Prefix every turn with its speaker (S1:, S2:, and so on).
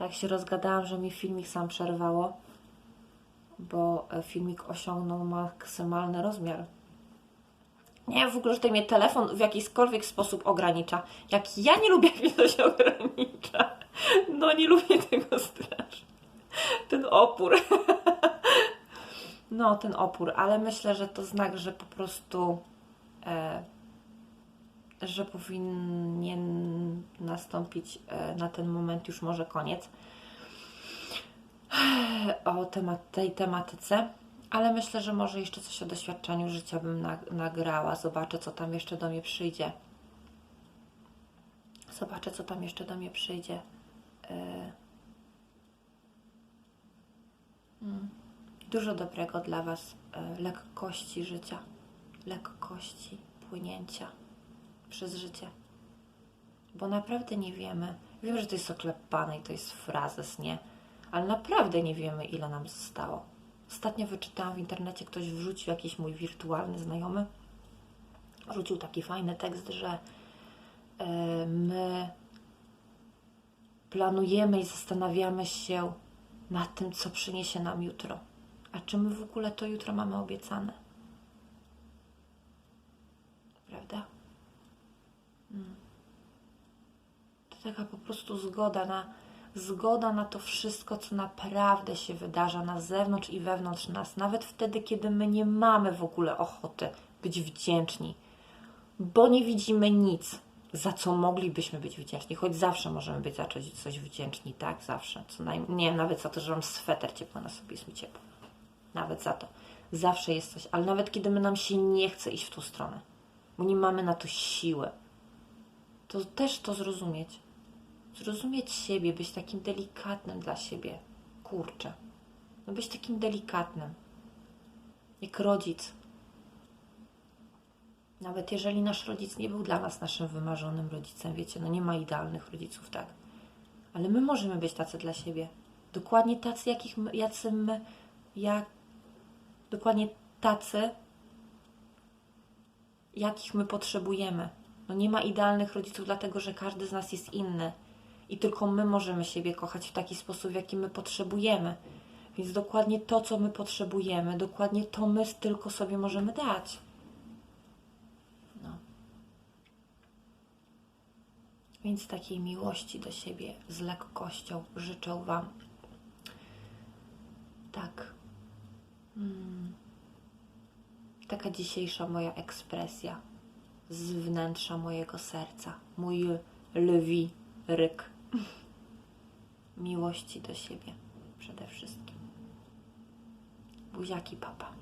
S1: Tak się rozgadałam, że mi filmik sam przerwało, bo e, filmik osiągnął maksymalny rozmiar. Nie w ogóle, że to mnie telefon w jakikolwiek sposób ogranicza. Jak ja nie lubię, jak mnie coś ogranicza. No nie lubię tego strasznie. Ten opór. No, ten opór, ale myślę, że to znak, że po prostu e, że powinien nastąpić e, na ten moment już może koniec o temat, tej tematyce, ale myślę, że może jeszcze coś o doświadczeniu życia bym na, nagrała. Zobaczę, co tam jeszcze do mnie przyjdzie. Zobaczę, co tam jeszcze do mnie przyjdzie. E, mm. Dużo dobrego dla Was, e, lekkości życia, lekkości płynięcia przez życie. Bo naprawdę nie wiemy. Wiem, że to jest oklepane i to jest frazes, nie? Ale naprawdę nie wiemy, ile nam zostało. Ostatnio wyczytałam w internecie, ktoś wrzucił jakiś mój wirtualny znajomy. Wrzucił taki fajny tekst, że e, my planujemy i zastanawiamy się nad tym, co przyniesie nam jutro. A czy my w ogóle to jutro mamy obiecane? Prawda? To taka po prostu zgoda na, zgoda na to wszystko, co naprawdę się wydarza na zewnątrz i wewnątrz nas, nawet wtedy, kiedy my nie mamy w ogóle ochoty być wdzięczni, bo nie widzimy nic, za co moglibyśmy być wdzięczni, choć zawsze możemy być za coś, coś wdzięczni, tak? Zawsze. Co najmniej, nie, nawet za to, że mam sweter ciepły na sobie, jest mi ciepło. Nawet za to. Zawsze jest coś, ale nawet kiedy my nam się nie chce iść w tą stronę, bo nie mamy na to siły, to też to zrozumieć. Zrozumieć siebie, być takim delikatnym dla siebie. Kurczę. No być takim delikatnym. Jak rodzic. Nawet jeżeli nasz rodzic nie był dla nas naszym wymarzonym rodzicem, wiecie, no nie ma idealnych rodziców, tak? Ale my możemy być tacy dla siebie. Dokładnie tacy, jakich my, jacy my, jak, dokładnie tacy, jakich my potrzebujemy. No nie ma idealnych rodziców, dlatego że każdy z nas jest inny. I tylko my możemy siebie kochać w taki sposób, w jaki my potrzebujemy. Więc dokładnie to, co my potrzebujemy, dokładnie to my tylko sobie możemy dać. No. Więc takiej miłości do siebie z lekkością życzę Wam. Tak. Mm. Taka dzisiejsza moja ekspresja z wnętrza mojego serca. Mój lwi ryk. Miłości do siebie przede wszystkim. Buziaki papa.